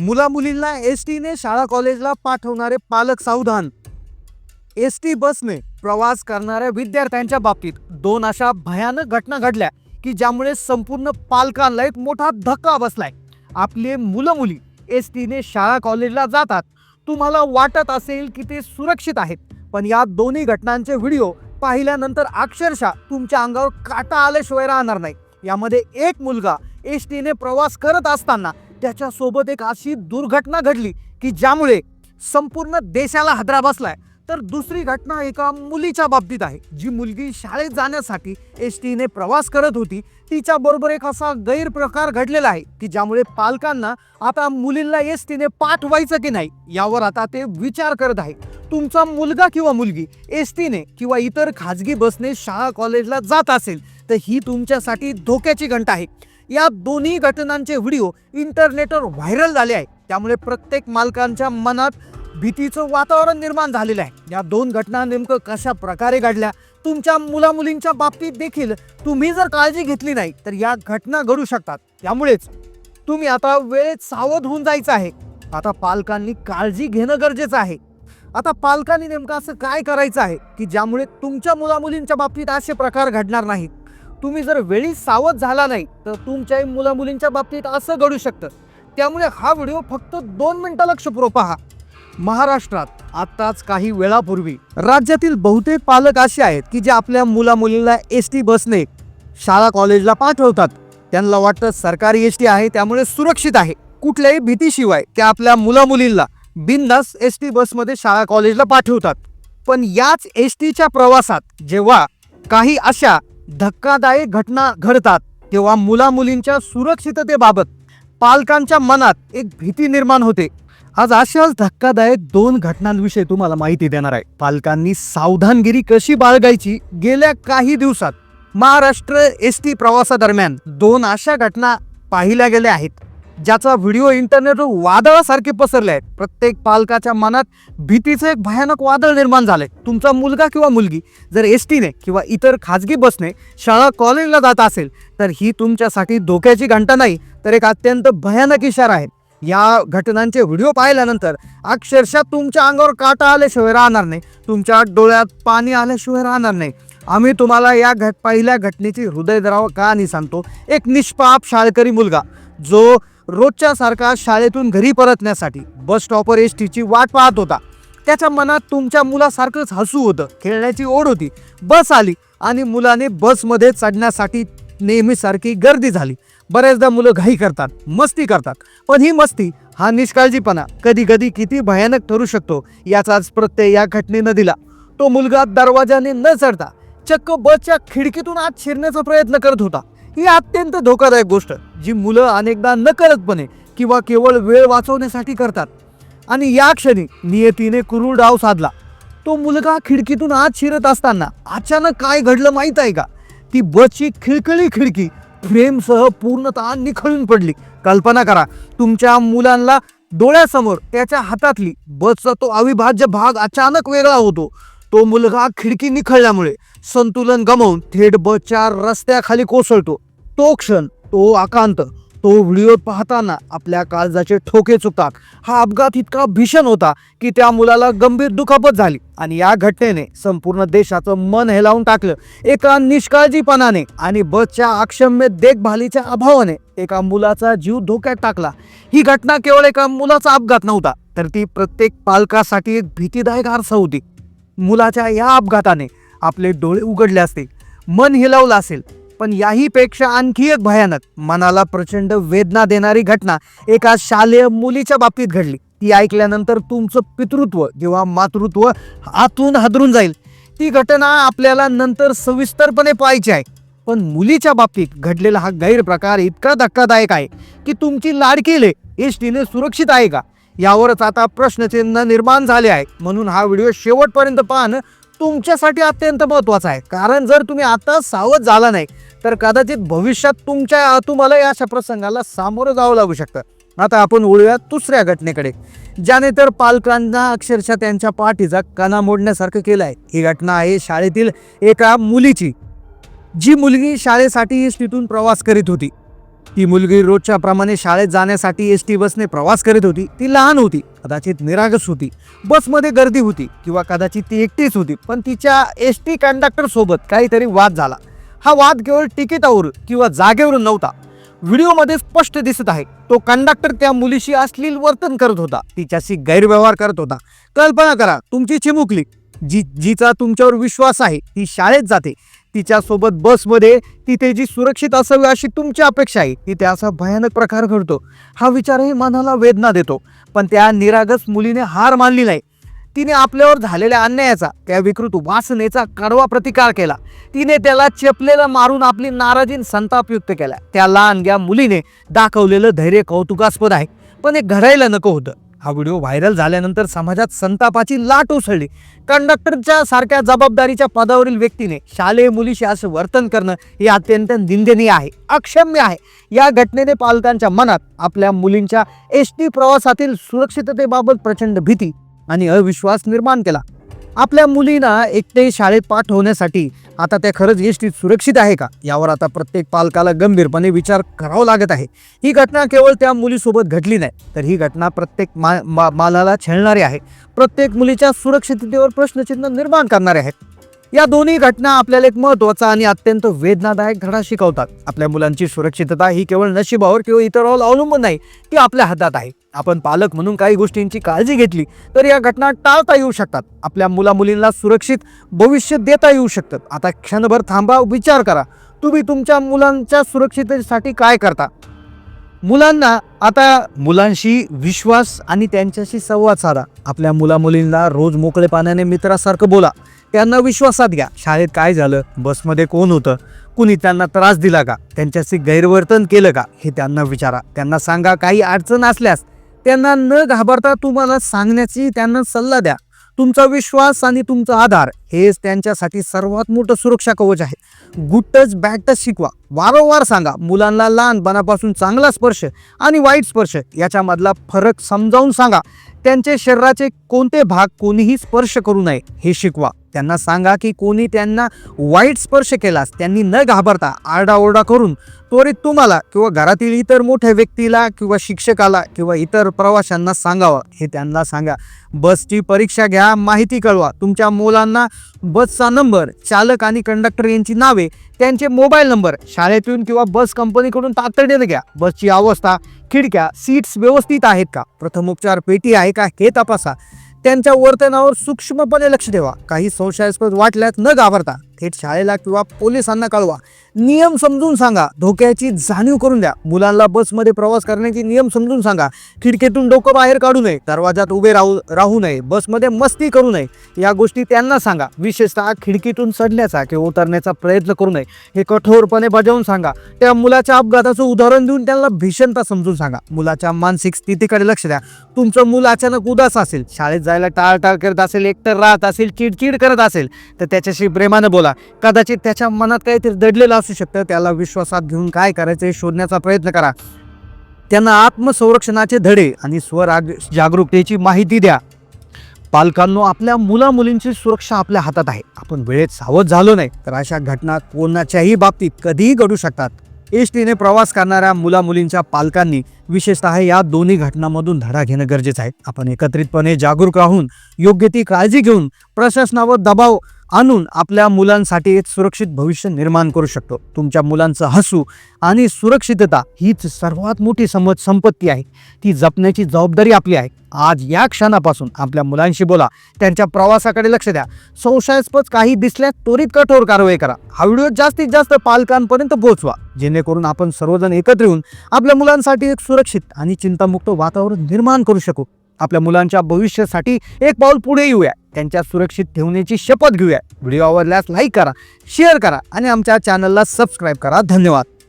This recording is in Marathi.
मुला मुलींना एस टीने शाळा कॉलेजला पाठवणारे पालक सावधान. एस टी बसने प्रवास करणाऱ्या विद्यार्थ्यांच्या बाबतीत दोन अशा भयानक घटना घडल्या की ज्यामुळे संपूर्ण पालकांना एक मोठा धक्का बसलाय. आपले मुलं मुली एस टीने शाळा कॉलेजला जातात. तुम्हाला वाटत असेल की ते सुरक्षित आहेत पण या दोन्ही घटनांचे व्हिडिओ पाहिल्यानंतर अक्षरशः तुमच्या अंगावर काटा आल्याशिवाय राहणार नाही. यामध्ये एक मुलगा एस टीने प्रवास करत असताना त्याच्यासोबत एक अशी दुर्घटना घडली की ज्यामुळे संपूर्ण देशाला हादरा बसलाय. तर दुसरी घटना एका मुलीच्या बाबतीत आहे. जी मुलगी शाळेत जाण्यासाठी एस टीने प्रवास करत होती. तिच्या बरोबर एक असा गैरप्रकार घडलेला आहे की ज्यामुळे पालकांना आता मुलींना एस टीने पाठवायचं की नाही यावर आता ते विचार करत आहे. तुमचा मुलगा किंवा मुलगी एस टीने किंवा इतर खाजगी बसने शाळा कॉलेजला जात असेल तर ही तुमच्यासाठी धोक्याची घंटा आहे. या दोन्ही घटनांचे व्हिडिओ इंटरनेटवर व्हायरल झाले आहे. त्यामुळे प्रत्येक मालकांच्या मनात भीतीचं वातावरण निर्माण झालेलं आहे. या दोन घटना नेमकं कशा प्रकारे घडल्या तुमच्या मुलामुलींच्या बाबतीत देखील तुम्ही जर काळजी घेतली नाही तर या घटना घडू शकतात. त्यामुळेच तुम्ही आता वेळेत सावध होऊन जायचं आहे. आता पालकांनी काळजी घेणं गरजेचं आहे. आता पालकांनी नेमकं असं काय करायचं आहे की ज्यामुळे तुमच्या मुलामुलींच्या बाबतीत असे प्रकार घडणार नाहीत? तुम्ही जर वेळी सावध झाला नाही तर तुमच्याही मुला मुलींच्या बाबतीत असं घडू शकतं. त्यामुळे हा व्हिडिओ फक्त दोन मिनिटं लक्षपूर्वक पहा. महाराष्ट्रात आत्ताच काही वेळापूर्वी राज्यातील बहुतेक पालक असे आहेत की जे आपल्या मुला मुलींना एस टी बसने शाळा कॉलेजला पाठवतात. त्यांना वाटतं सरकारी एस टी आहे त्यामुळे सुरक्षित आहे. कुठल्याही भीतीशिवाय ते आपल्या मुला मुलींना बिनधास्त एस टी बसमध्ये शाळा कॉलेजला पाठवतात. पण याच एस टीच्या प्रवासात जेव्हा काही अशा धक्कादायक घटना घडतात तेव्हा मुला मुलींच्या सुरक्षिततेबाबत पालकांच्या मनात एक भीती निर्माण होते. आज अशाच धक्कादायक दोन घटनांविषयी तुम्हाला माहिती देणार आहे. पालकांनी सावधानगिरी कशी बाळगायची गेल्या काही दिवसात महाराष्ट्र एस टी प्रवासादरम्यान दोन अशा घटना पाहिल्या गेल्या आहेत. ज्याचा व्हिडिओ इंटरनेटवर वादळासारखे पसरले आहेत. प्रत्येक पालकाच्या मनात भीतीचं एक भयानक वादळ निर्माण झालं आहे तुमचा मुलगा किंवा मुलगी जर एस टीने किंवा इतर खाजगी बसने शाळा कॉलेजला जात असेल तर ही तुमच्यासाठी धोक्याची घंटा नाही तर एक अत्यंत भयानक इशारा आहे. या घटनांचे व्हिडिओ पाहिल्यानंतर अक्षरशः तुमच्या अंगावर काटा आल्याशिवाय राहणार नाही. तुमच्या डोळ्यात पाणी आल्याशिवाय राहणार नाही. आम्ही तुम्हाला या घट पहिल्या घटनेची हृदयद्राव कहाणी सांगतो. एक निष्पाप शाळकरी मुलगा जो रोजच्या सारखा शाळेतून घरी परतण्यासाठी बस स्टॉपवर एस टीची वाट पाहत होता. त्याच्या मनात तुमच्या मुलासारखंच हसू होतं. खेळण्याची ओढ होती. बस आली आणि मुलाने बसमध्ये चढण्यासाठी नेहमीसारखी गर्दी झाली. बऱ्याचदा मुलं घाई करतात मस्ती करतात. पण ही मस्ती हा निष्काळजीपणा कधी कधी किती भयानक ठरू शकतो याचाच प्रत्यय या घटनेनं दिला. तो मुलगा दरवाजाने न चढता चक्क बसच्या खिडकीतून आत शिरण्याचा प्रयत्न करत होता. ही अत्यंत धोकादायक गोष्ट जी मुलं अनेकदा नकळतपणे किंवा केवळ वेळ वाचवण्यासाठी करतात. आणि या क्षणी नियतीने क्रूर डाव साधला. तो मुलगा खिडकीतून आत शिरत असताना अचानक काय घडलं माहीत आहे का? ती बसची खिळखिळी खिडकी फ्रेमसह पूर्णतः निखळून पडली. कल्पना करा तुमच्या मुलांना डोळ्यासमोर त्याच्या हातातली बसचा तो अविभाज्य भाग अचानक वेगळा होतो. तो मुलगा खिडकी निखळल्यामुळे संतुलन गमावून थेट बसच्या रस्त्याखाली कोसळतो. तो क्षण तो आकांत तो व्हिडिओ पाहताना आपल्या काळजाचे ठोके चुकतात. हा अपघात इतका भीषण होता की त्या मुलाला गंभीर दुखापत झाली आणि या घटनेने संपूर्ण देशाचं मन हेलावून टाकलं. एका निष्काळजीपणाने आणि बसच्या अक्षम्य देखभालीच्या अभावाने एका मुलाचा जीव धोक्यात टाकला. ही घटना केवळ एका मुलाचा अपघात नव्हता तर ती प्रत्येक पालकासाठी एक भीतीदायक आरसा होती. मुलाच्या या अपघाताने आपले डोळे उघडले असते मन हिलावलं असेल पण याहीपेक्षा आणखी एक भयानक मनाला प्रचंड वेदना देणारी घटना एका शालेय मुलीच्या बाबतीत घडली. ती ऐकल्यानंतर तुमचं पितृत्व किंवा मातृत्व आतून हादरून जाईल. ती घटना आपल्याला नंतर सविस्तरपणे पाहायची आहे. पण मुलीच्या बाबतीत घडलेला हा गैरप्रकार इतका धक्कादायक आहे की तुमची लाडकीले एस टीने सुरक्षित आहे का? यावरच आता प्रश्नचिन्ह निर्माण झाले आहे. म्हणून हा व्हिडिओ शेवटपर्यंत पाहणं तुमच्यासाठी अत्यंत महत्त्वाचं आहे. कारण जर तुम्ही आता सावध झाला नाही तर कदाचित भविष्यात तुमच्या तुम्हाला या अशा प्रसंगाला सामोरं जावं लागू शकतं. आता आपण वळूया दुसऱ्या घटनेकडे. ज्याने तर पालकांना अक्षरशः त्यांच्या पाठीचा कणा मोडण्यासारखं केलं आहे. ही घटना आहे शाळेतील एका मुलीची. जी मुलगी शाळेसाठी तिथून प्रवास करीत होती. ती मुलगी रोजच्या प्रमाणे शाळेत जाण्यासाठी एस टी बसने प्रवास करीत होती. ती लहान होती. कदाचित निरागस होती. बसमध्ये गर्दी होती किंवा कदाचित ती एकटीच होती. पण तिच्या एस टी कंडक्टर सोबत काहीतरी वाद झाला. हा वाद केवळ तिकिटावर किंवा जागेवरून नव्हता. व्हिडिओमध्ये स्पष्ट दिसत आहे. तो कंडक्टर त्या मुलीशी अश्लील वर्तन करत होता. तिच्याशी गैरव्यवहार करत होता. कल्पना करा तुमची चिमुकली जी जिचा तुमच्यावर विश्वास आहे ती शाळेत जाते. तिच्यासोबत बसमध्ये तिथे जी सुरक्षित असावी अशी तुमची अपेक्षा आहे तिथे असा भयानक प्रकार घडतो. हा विचारही मनाला वेदना देतो. पण त्या निरागस मुलीने हार मानली नाही तिने आपल्यावर झालेल्या अन्यायाचा त्या विकृत वासनेचा कडवा प्रतिकार केला. तिने त्याला चेपलेला मारून आपली नाराजीन संतापयुक्त संताप केला. त्या लहानग्या मुलीने दाखवलेलं धैर्य कौतुकास्पद आहे. पण हे घडायला नको होतं. हा व्हिडिओ व्हायरल झाल्यानंतर समाजात संतापाची लाट उसळली. कंडक्टरच्या सारख्या जबाबदारीच्या पदावरील व्यक्तीने शालेय मुलीशी असं वर्तन करणं हे अत्यंत निंदनीय आहे अक्षम्य आहे. या घटनेने पालकांच्या मनात आपल्या मुलींच्या एस टी प्रवासातील सुरक्षिततेबाबत प्रचंड भीती आणि अविश्वास निर्माण केला. आपल्या मुलींना एकटे शाळेत पाठवण्यासाठी आता त्या खरंच एस टी सुरक्षित आहे का? यावर आता प्रत्येक पालकाला गंभीरपणे विचार करावा लागत आहे. ही घटना केवळ त्या मुलीसोबत घडली नाही तर ही घटना प्रत्येक मा मा मालाला छेळणारी आहे. प्रत्येक मुलीच्या सुरक्षिततेवर प्रश्नचिन्ह निर्माण करणारे आहेत. या दोन्ही घटना आपल्याला एक महत्त्वाचा आणि अत्यंत वेदनादायक धडा शिकवतात. आपल्या मुलांची सुरक्षितता ही केवळ नशिबावर किंवा इतरावर अवलंबून नाही ती आपल्या हातात आहे. आपण पालक म्हणून काही गोष्टींची काळजी घेतली तर या घटना टाळता येऊ शकतात. आपल्या मुला मुलींना सुरक्षित भविष्य देता येऊ शकतात आता क्षणभर थांबा विचार करा. तुम्ही तुमच्या मुलांच्या सुरक्षिततेसाठी काय करता? मुलांना आता मुलांशी विश्वास आणि त्यांच्याशी संवाद साधा. आपल्या मुला मुलींना रोज मोकळे पाण्याने मित्रासारखं बोला. त्यांना विश्वासात घ्या. शाळेत काय झालं? बसमध्ये कोण होतं? कुणी त्यांना त्रास दिला का? त्यांच्याशी गैरवर्तन केलं का? हे त्यांना विचारा. त्यांना सांगा काही अडचण असल्यास. त्यांना न घाबरता तुम्हाला सांगण्याची त्यांना सल्ला द्या. तुमचा विश्वास आणि तुमचा आधार हेच त्यांच्यासाठी सर्वात मोठं सुरक्षा कवच आहे. गुड टच बॅड टच शिकवा. वारंवार सांगा मुलांना लहानपणापासून चांगला स्पर्श आणि वाईट स्पर्श याच्यामधला फरक समजावून सांगा. त्यांचे शरीराचे कोणते भाग कोणीही स्पर्श करू नये हे शिकवा. त्यांना सांगा की कोणी त्यांना वाईट स्पर्श केलास त्यांनी न घाबरता आरडाओरडा करून त्वरित तुम्हाला किंवा घरातील इतर मोठ्या व्यक्तीला किंवा शिक्षकाला किंवा इतर प्रवाशांना सांगावं. हे त्यांना सांगा. बसची परीक्षा घ्या माहिती कळवा. तुमच्या मुलांना बसचा नंबर चालक आणि कंडक्टर यांची नावे त्यांचे मोबाईल नंबर शाळेतून किंवा बस कंपनीकडून तातडीने घ्या. बसची अवस्था खिडक्या सीट्स व्यवस्थित आहेत का? प्रथमोपचार पेटी आहे का? हे तपासा. त्यांच्या वर्तनावर सूक्ष्मपणे लक्ष ठेवा. काही संशयास्पद वाटल्यास न घाबरता. थेट शाळेला किंवा पोलिसांना कळवा. नियम समजून सांगा. धोक्याची जाणीव करून द्या. मुलांना बसमध्ये प्रवास करण्याचे नियम समजून सांगा. खिडकीतून डोकं बाहेर काढू नये. दरवाजात उभे राहू राहू नये. बसमध्ये मस्ती करू नये. या गोष्टी त्यांना सांगा. विशेषतः खिडकीतून चढण्याचा किंवा उतरण्याचा प्रयत्न करू नये. हे कठोरपणे बजावून सांगा. त्या मुलाच्या अपघाताचं उदाहरण देऊन त्यांना भीषणता समजून सांगा. मुलाच्या मानसिक स्थितीकडे लक्ष द्या. तुमचं मूल अचानक उदास असेल. शाळेत जायला टाळटाळ करत असेल. एकतर राहत असेल. चिडचिड करत असेल. तर त्याच्याशी प्रेमानं बोला. कदाचित त्याच्या मनात काहीतरी दडलेलं असू शकतं. त्याला विश्वासात घेऊन काय करायचं हे शोधण्याचा प्रयत्न करा. त्यांना आत्मसंरक्षणाचे धडे आणि स्वर जागरूकतेची माहिती द्या. पालकांनो आपल्या मुला मुलींची सुरक्षा आपल्या हातात आहे. आपण वेळेत सावध झालो नाही तर अशा घटना कोणाच्याही बाबतीत कधीही घडू शकतात. एस टीने प्रवास करणाऱ्या मुला मुलींच्या पालकांनी विशेषतः या दोन्ही घटनांमधून धडा घेणं गरजेचं आहे. आपण एकत्रितपणे जागरूक राहून योग्य ती काळजी घेऊन प्रशासनावर दबाव आणून आपल्या मुलांसाठी एक सुरक्षित भविष्य निर्माण करू शकतो. तुमच्या मुलांचं हसू आणि सुरक्षितता हीच सर्वात मोठी समज संपत्ती आहे. ती जपण्याची जबाबदारी आपली आहे. आज या क्षणापासून आपल्या मुलांशी बोला. त्यांच्या प्रवासाकडे लक्ष द्या. संशयास्पद काही दिसल्यास त्वरित कठोर कारवाई करा. हा व्हिडिओ जास्तीत जास्त पालकांपर्यंत पोहोचवा. जेणेकरून आपण सर्वजण एकत्र येऊन आपल्या मुलांसाठी एक सुरक्षित आणि चिंतामुक्त वातावरण निर्माण करू शकू. आपल्या मुलांच्या भविष्यासाठी एक पाऊल पुढे येऊया. त्यांच्या सुरक्षित ठेवण्याची शपथ घेऊया. व्हिडिओ आवडल्यास लाईक करा शेअर करा आणि आमच्या चॅनलला सबस्क्राईब करा. धन्यवाद.